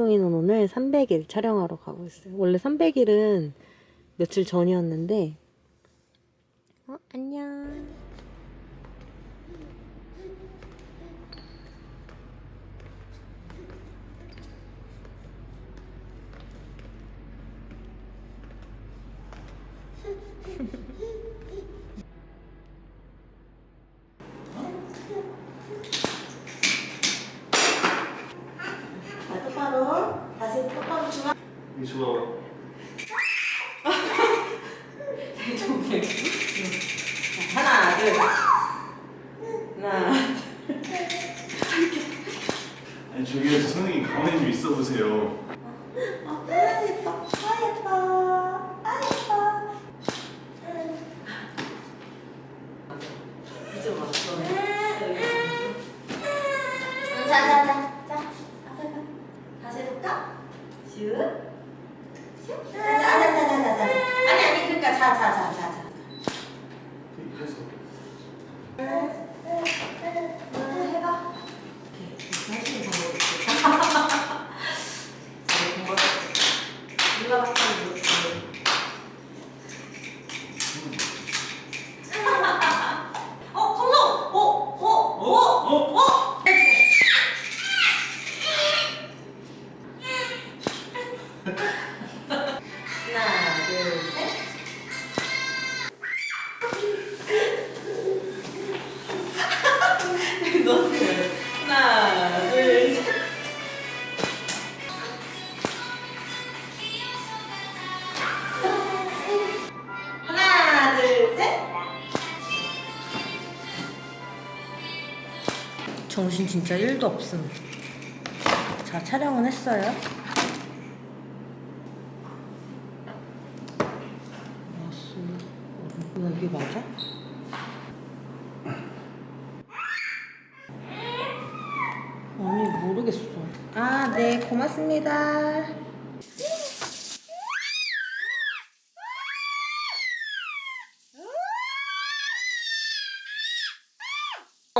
송송이는 오늘 300일 촬영하러 가고 있어요. 원래 300일은 며칠 전이었는데, 어, 안녕. 똑바로, 다시 똑바로 중앙. 이 좋아. 하나, 둘. 하나. 아니 저기에서 선생님 가만히 좀 있어 보세요. 아, 예뻐. 아, 예뻐. 아, 예뻐. 이제 왔어. 자, 자, 자. 자, 앞에 봐. 다시 해볼까? 슛. 슛. 자, 자, 자, 자, 자, 자. 아니, 아니, 그러니까 자, 자, 자, 진짜 1도 없음. 자, 촬영은 했어요. 왔어. 뭐야, 이게 맞아? 아니, 모르겠어. 아, 네, 고맙습니다.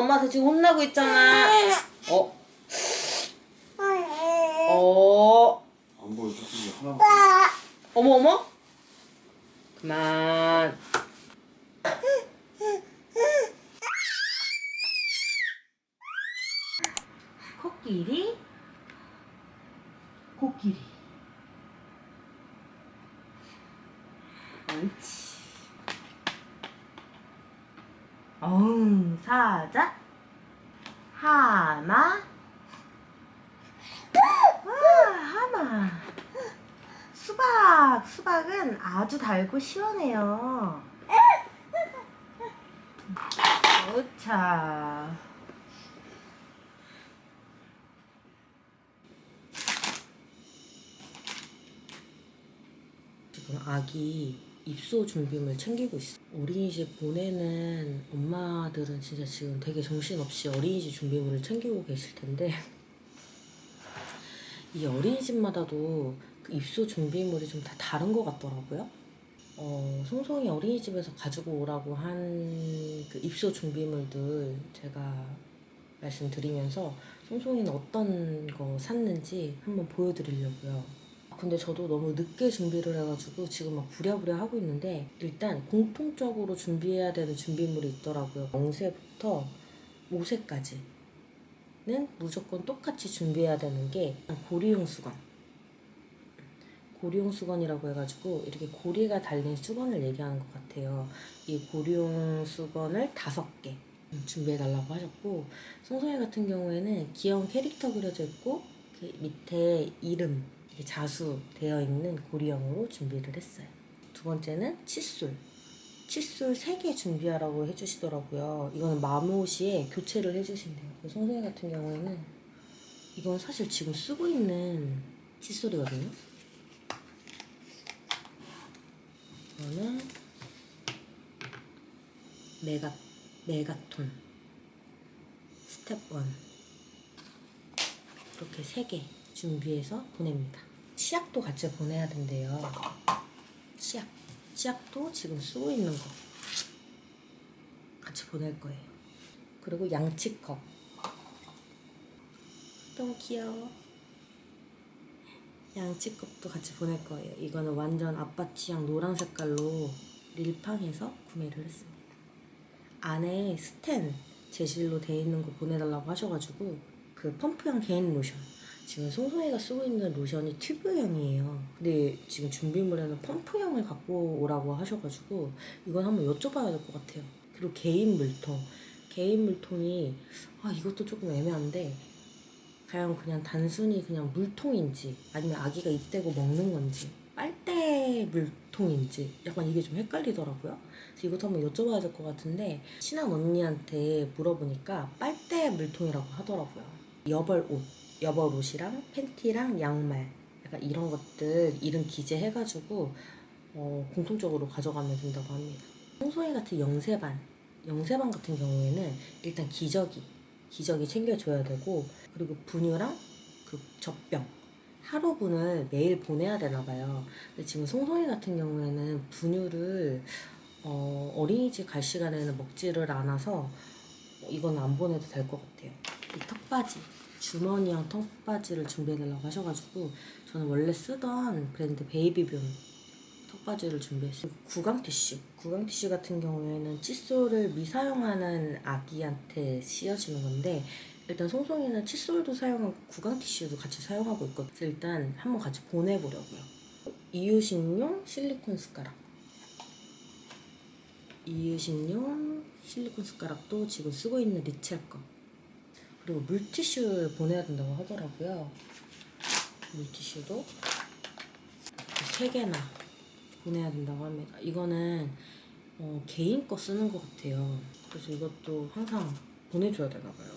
엄마한테 지금 혼나고 있잖아. 어? 어? 안 보여 하나. 어머 어머? 그만. 코끼리. 옳지. 어흥 사자 하마 와 하마 수박. 수박은 아주 달고 시원해요. 오차 지금 아기 입소 준비물 챙기고 있어. 어린이집 보내는 엄마들은 진짜 지금 되게 정신없이 어린이집 준비물을 챙기고 계실 텐데 이 어린이집마다도 그 입소 준비물이 좀 다 다른 것 같더라고요. 어, 송송이 어린이집에서 가지고 오라고 한 그 입소 준비물들 제가 말씀드리면서 송송이는 어떤 거 샀는지 한번 보여드리려고요. 근데 저도 너무 늦게 준비를 해가지고 지금 막 부랴부랴 하고 있는데 일단 공통적으로 준비해야 되는 준비물이 있더라고요. 영세부터 모세까지는 무조건 똑같이 준비해야 되는 게 고리용 수건. 고리용 수건이라고 해가지고 이렇게 고리가 달린 수건을 얘기하는 것 같아요. 이 고리용 수건을 다섯 개 준비해달라고 하셨고 송소희 같은 경우에는 귀여운 캐릭터 그려져 있고 그 밑에 이름 자수 되어 있는 고리형으로 준비를 했어요. 두 번째는 칫솔. 칫솔 3개 준비하라고 해주시더라고요. 이거는 마모시에 교체를 해주신대요. 송소희 같은 경우에는 이건 사실 지금 쓰고 있는 칫솔이거든요. 이거는 메가, 메가톤 스텝 1 이렇게 3개 준비해서 보냅니다. 치약도 같이 보내야 된대요. 치약. 치약도 지금 쓰고 있는 거 같이 보낼 거예요. 그 그리고 양치컵. 너무 귀여워. 양치컵도 같이 보낼 거예요. 이거는 완전 아빠 취향 노란 색깔로 릴팡에서 구매를 했습니다. 안에 스텐 재질로 돼 있는 거 보내달라고 하셔가지고 그 펌프형 개인 로션 지금 송송이가 쓰고 있는 로션이 튜브형이에요. 근데 지금 준비물에는 펌프형을 갖고 오라고 하셔가지고 이건 한번 여쭤봐야 될 것 같아요. 그리고 개인 물통 개인 물통이 아 이것도 조금 애매한데 과연 그냥 단순히 그냥 물통인지 아니면 아기가 입대고 먹는 건지 빨대 물통인지 약간 이게 좀 헷갈리더라고요. 그래서 이것도 한번 여쭤봐야 될 것 같은데 친한 언니한테 물어보니까 빨대 물통이라고 하더라고요. 여벌 옷, 여벌 옷이랑 팬티랑 양말 약간 이런 것들 이름 기재해가지고 어, 공통적으로 가져가면 된다고 합니다. 홍소희 같은 영세반, 영세반 같은 경우에는 일단 기저귀, 기저귀 챙겨줘야 되고 그리고 분유랑 그 젖병 하루분을 매일 보내야 되나 봐요. 근데 지금 송송이 같은 경우에는 분유를 어, 어린이집 갈 시간에는 먹지를 않아서 이건 안 보내도 될 것 같아요. 이 턱바지 주머니형 턱바지를 준비해달라고 하셔가지고 저는 원래 쓰던 브랜드 베이비뷴 턱바지를 준비했어요. 구강 티슈. 구강 티슈 같은 경우에는 칫솔을 미사용하는 아기한테 씌워지는 건데 일단 송송이는 칫솔도 사용하고 구강 티슈도 같이 사용하고 있거든요. 그래서 일단 한번 같이 보내보려고요. 이유식용 실리콘 숟가락. 이유식용 실리콘 숟가락도 지금 쓰고 있는 리첼 거. 그리고 물티슈를 보내야 된다고 하더라고요. 물티슈도 세 개나 보내야 된다고 합니다. 이거는 어, 개인 거 쓰는 것 같아요. 그래서 이것도 항상 보내줘야 되나 봐요.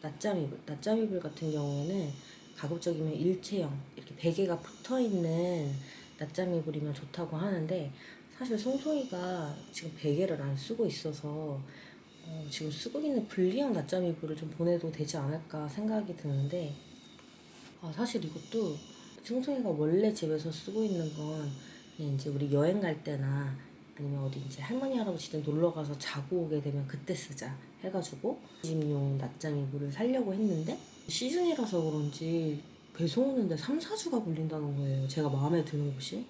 낮잠 이불, 낮잠 이불 같은 경우에는 가급적이면 일체형 이렇게 베개가 붙어 있는 낮잠 이불이면 좋다고 하는데 사실 송송이가 지금 베개를 안 쓰고 있어서 어, 지금 쓰고 있는 분리형 낮잠 이불을 좀 보내도 되지 않을까 생각이 드는데 아, 사실 이것도 송송이가 원래 집에서 쓰고 있는 건 이제 우리 여행 갈 때나 아니면 어디 이제 할머니 할아버지 들 놀러 가서 자고 오게 되면 그때 쓰자 해가지고 집용 낮잠 이불을 살려고 했는데 시즌이라서 그런지 배송 오는데 3, 4주가 걸린다는 거예요. 제가 마음에 드는 곳이.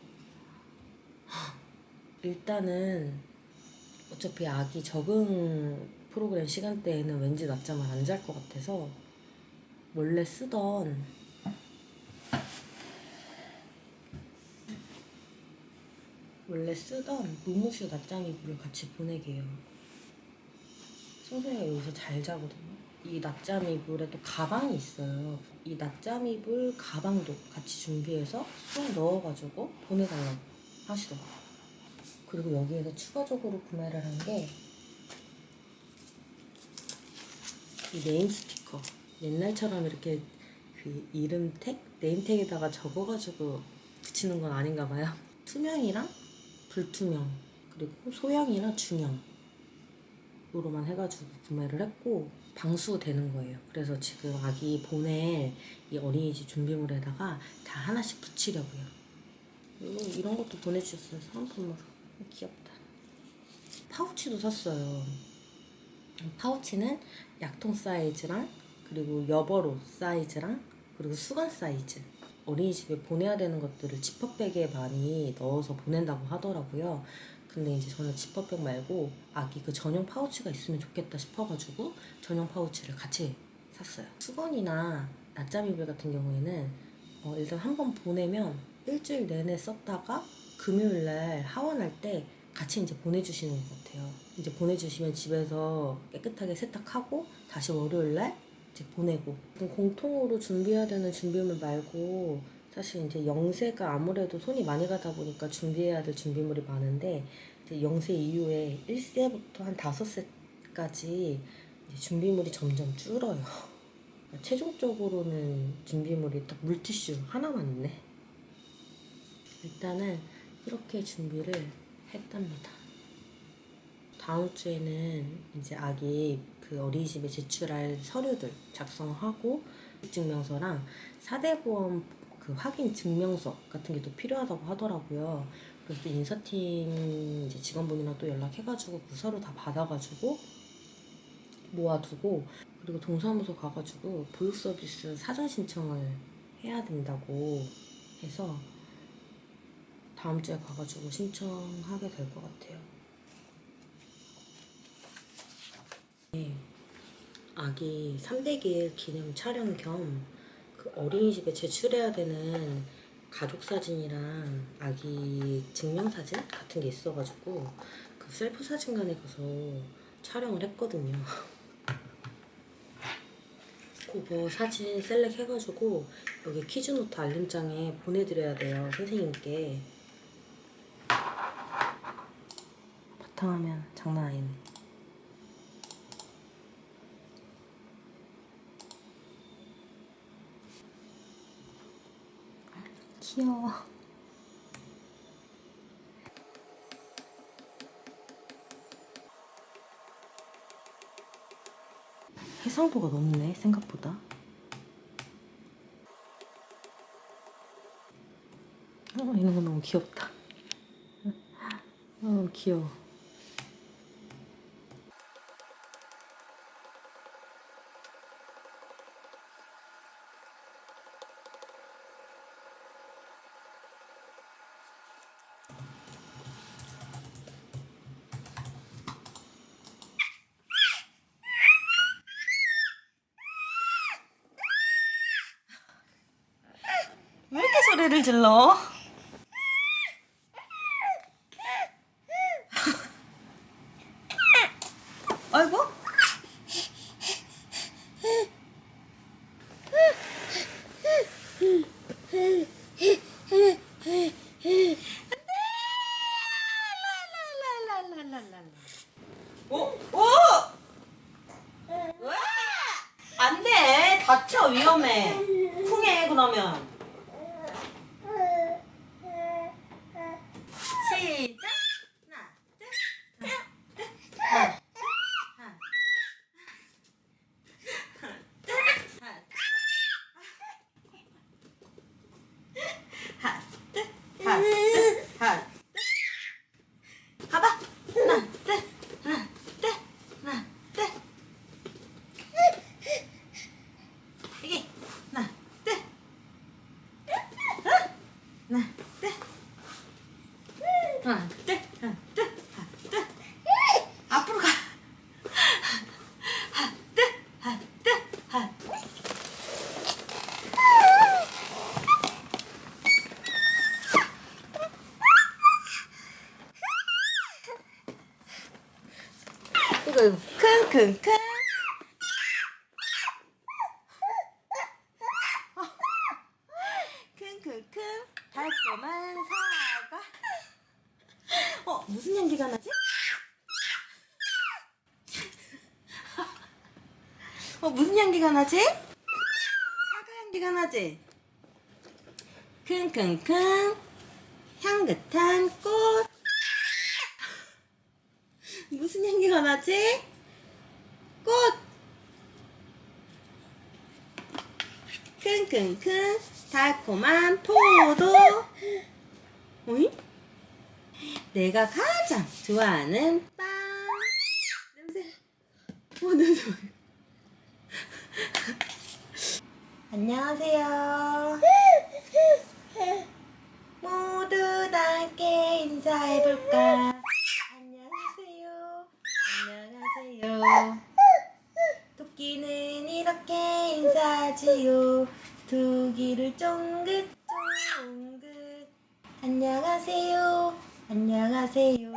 일단은 어차피 아기 적응 프로그램 시간대에는 왠지 낮잠을 안 잘 것 같아서 원래 쓰던 원래 쓰던 무무슈 낮잠 이불을 같이 보내게 해요. 송소희가 여기서 잘 자거든요. 이 낮잠 이불에 또 가방이 있어요. 이 낮잠 이불 가방도 같이 준비해서 쏙 넣어가지고 보내달라고 하시더라고요. 그리고 여기에서 추가적으로 구매를 한 게 이 네임 스티커. 옛날처럼 이렇게 그 이름 택, 네임 택에다가 적어가지고 붙이는 건 아닌가 봐요. 투명이랑 불투명 그리고 소형이나 중형 으로만 해가지고 구매를 했고 방수되는 거예요. 그래서 지금 아기 보낼 이 어린이집 준비물에다가 다 하나씩 붙이려고요. 이런 것도 보내주셨어요. 사은품으로 귀엽다. 파우치도 샀어요. 파우치는 약통 사이즈랑 그리고 여벌옷 사이즈랑 그리고 수건 사이즈 어린이집에 보내야 되는 것들을 지퍼백에 많이 넣어서 보낸다고 하더라고요. 근데 이제 저는 지퍼백 말고 아기 그 전용 파우치가 있으면 좋겠다 싶어가지고 전용 파우치를 같이 샀어요. 수건이나 낮잠 이불 같은 경우에는 어, 일단 한 번 보내면 일주일 내내 썼다가 금요일 날 하원할 때 같이 이제 보내주시는 것 같아요. 이제 보내주시면 집에서 깨끗하게 세탁하고 다시 월요일 날 이제 보내고 공통으로 준비해야 되는 준비물 말고 사실 이제 영세가 아무래도 손이 많이 가다 보니까 준비해야 될 준비물이 많은데 이제 영세 이후에 1세부터 한 5세까지 준비물이 점점 줄어요. 최종적으로는 준비물이 딱 물티슈 하나만 있네. 일단은 이렇게 준비를 했답니다. 다음 주에는 이제 아기 그 어린이집에 제출할 서류들 작성하고 증명서랑 사대보험 그 확인 증명서 같은 게 또 필요하다고 하더라고요. 그래서 또 인사팀 이제 직원분이랑 또 연락해가지고 그 서류 다 받아가지고 모아두고 그리고 동사무소 가가지고 보육 서비스 사전 신청을 해야 된다고 해서 다음 주에 가가지고 신청하게 될 것 같아요. 네, 아기 300일 기념 촬영 겸 그 어린이집에 제출해야 되는 가족 사진이랑 아기 증명 사진 같은 게 있어가지고 그 셀프 사진관에 가서 촬영을 했거든요. 그거 사진 셀렉 해가지고 여기 키즈노트 알림장에 보내드려야 돼요 선생님께. 바탕화면 장난 아니네. 귀여워. 해상도가 높네 생각보다. 어, 이런 거 너무 귀엽다. 어, 귀여워. 이렇게 소리를 질러? 아이고. 오, 오! 와! 안 돼! 다쳐, 위험해. 풍해, 그러면. 시작! 하나, 둘, 하나, 하나, 하나, 둘, 하나, 둘, 하나, 둘. 가봐! 하나, 둘, 하나, 둘, 하나, 둘. 이게 하나, 둘. 하나, 둘. 하나, 둘, 하나, 둘, 하나, 둘. 앞으로 가. 하나, 둘, 하나, 둘, 하나. 이거 킁킁킁. 킁킁킁. 달콤한 사과. 어, 무슨 향기가 나지? 어, 무슨 향기가 나지? 사과 향기가 나지? 킁킁킁 향긋한 꽃 무슨 향기가 나지? 꽃 킁킁킁 달콤한 포도. 어이? 내가 가장 좋아하는 빵. 냄새. 어 냄새. 봐. 안녕하세요 모두 다 함께 인사해볼까 안녕하세요 안녕하세요 토끼는 이렇게 인사지요. 두 귀를 쫑긋 쫑긋. 안녕하세요. 안녕하세요.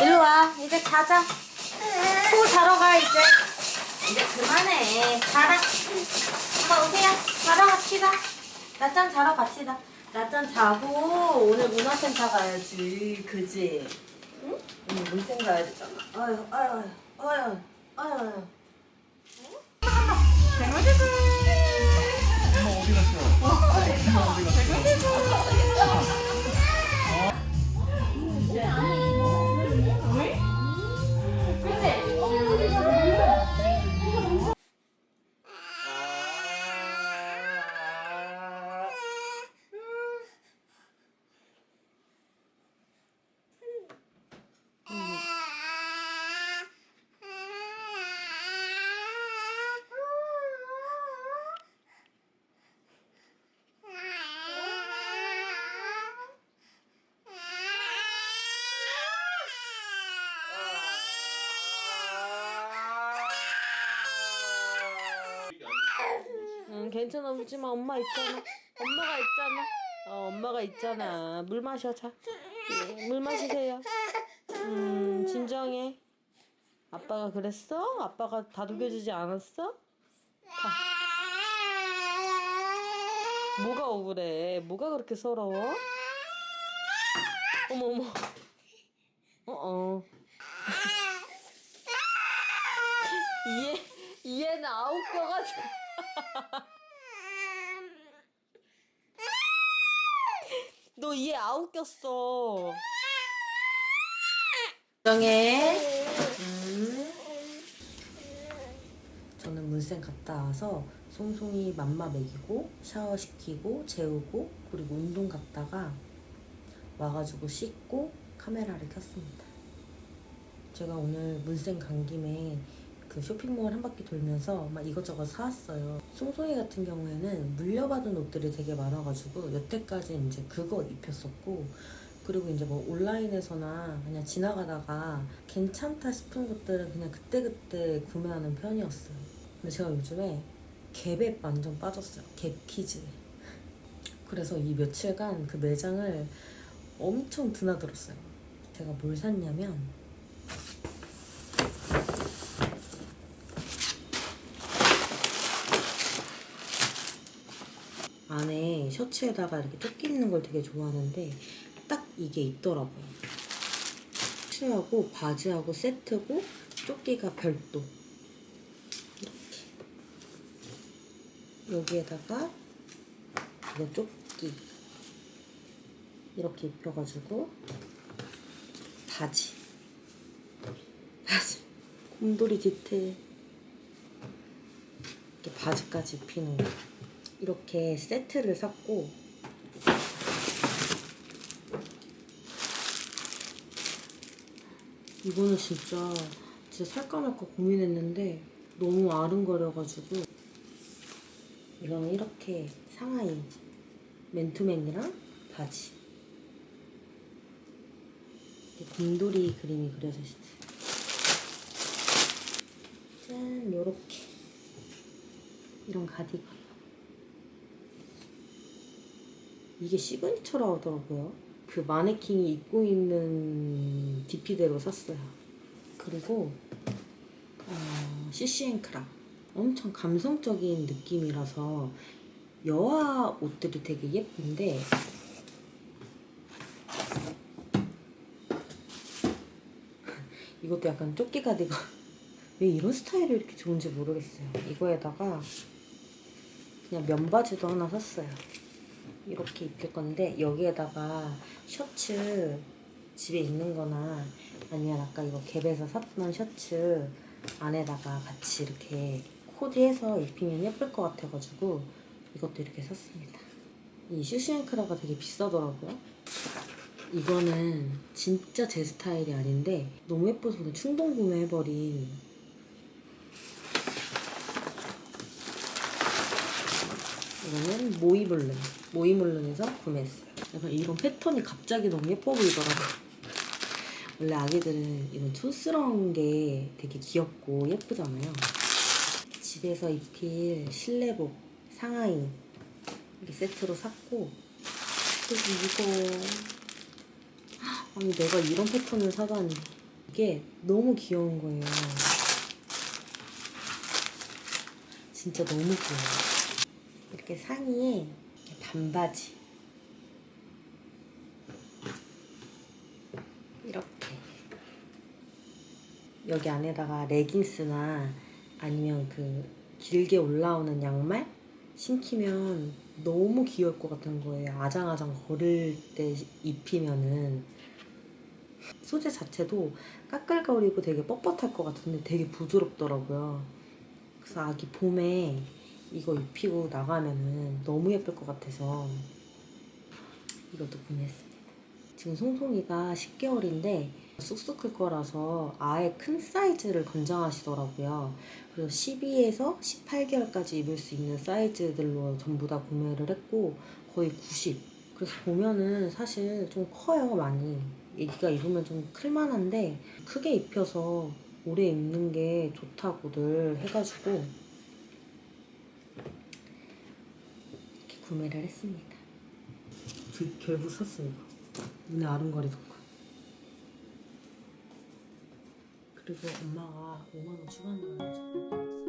일로 와. 이제 가자. 코 자러 가 이제. 이제 그만해. 자라. 엄마 오세요. 자러 갑시다 낮잠 자러 갑시다. 낮잠 자고 오늘 문화센터 가야지. 그지? 응? 오늘 문센 가야 되잖아. 아유 아유 아유 아유 아유 엄마 어디 갔어? 응, 괜찮아 울지 마. 엄마 있잖아. 엄마가 있잖아. 어, 엄마가 있잖아. 물 마셔, 자. 예, 물 마시세요. 음, 진정해. 아빠가 그랬어? 아빠가 다독여주지 않았어? 다. 뭐가 억울해? 뭐가 그렇게 서러워? 어머, 어머. 어, 어. 이해, 이해는 아홉 껴가지고. 너 아홉 꼈어. 정해. 음. 저는 문센 갔다 와서 송송이 맘마 먹이고 샤워시키고 재우고 그리고 운동 갔다가 와가지고 씻고 카메라를 켰습니다. 제가 오늘 문센 간 김에 그 쇼핑몰 한 바퀴 돌면서 막 이것저것 사왔어요. 송송이 같은 경우에는 물려받은 옷들이 되게 많아가지고 여태까지 이제 그거 입혔었고 그리고 이제 뭐 온라인에서나 그냥 지나가다가 괜찮다 싶은 것들은 그냥 그때그때 구매하는 편이었어요. 근데 제가 요즘에 갭에 완전 빠졌어요. 갭 키즈. 그래서 이 며칠간 그 매장을 엄청 드나들었어요. 제가 뭘 샀냐면 안에 셔츠에다가 이렇게 조끼 있는 걸 되게 좋아하는데 딱 이게 있더라고요. 셔츠하고 바지하고 세트고 조끼가 별도. 이렇게. 여기에다가 이거 조끼. 이렇게 입혀가지고 바지. 바지. 곰돌이 디테일. 이렇게 바지까지 입히는 거. 이렇게 세트를 샀고. 이거는 진짜 진짜 살까 말까 고민했는데 너무 아른거려가지고 이거는 이렇게 상하이 맨투맨이랑 바지. 곰돌이 그림이 그려져 있어요. 짠 요렇게. 이런 가디건 이게 시그니처라 하더라고요. 그 마네킹이 입고 있는 DP대로 샀어요. 그리고 어, CC앤크라 엄청 감성적인 느낌이라서 여아 옷들이 되게 예쁜데 이것도 약간 조끼 가디건 왜 이런 스타일이 이렇게 좋은지 모르겠어요. 이거에다가 그냥 면바지도 하나 샀어요. 이렇게 입힐 건데 여기에다가 셔츠 집에 있는 거나 아니면 아까 이거 갭에서 샀던 셔츠 안에다가 같이 이렇게 코디해서 입히면 예쁠 것 같아가지고 이것도 이렇게 샀습니다. 이 슈시앤크라가 되게 비싸더라고요. 이거는 진짜 제 스타일이 아닌데 너무 예뻐서 충동 구매해버린 이거는 모이블른 모이블른에서 구매했어요. 약간 이런 패턴이 갑자기 너무 예뻐 보이더라고. 원래 아기들은 이런 촌스러운 게 되게 귀엽고 예쁘잖아요. 집에서 입힐 실내복 상하이 이렇게 세트로 샀고 그리고 이거 아니 내가 이런 패턴을 사다니 이게 너무 귀여운 거예요. 진짜 너무 귀여워. 이렇게 상의에 반바지 이렇게 여기 안에다가 레깅스나 아니면 그 길게 올라오는 양말 신기면 너무 귀여울 것 같은 거예요. 아장아장 걸을 때 입히면은 소재 자체도 까끌거리고 되게 뻣뻣할 것 같은데 되게 부드럽더라고요. 그래서 아기 봄에 이거 입히고 나가면은 너무 예쁠 것 같아서 이것도 구매했습니다. 지금 송송이가 10개월인데 쑥쑥 클 거라서 아예 큰 사이즈를 권장하시더라고요. 그래서 12에서 18개월까지 입을 수 있는 사이즈들로 전부 다 구매를 했고 거의 90. 그래서 보면은 사실 좀 커요 많이. 애기가 입으면 좀 클만한데 크게 입혀서 오래 입는 게 좋다고들 해가지고 구매를 했습니다. 결국 샀어요. 눈에 아른거리던가. 그리고 엄마가 5만 원 추가한다고 해가지고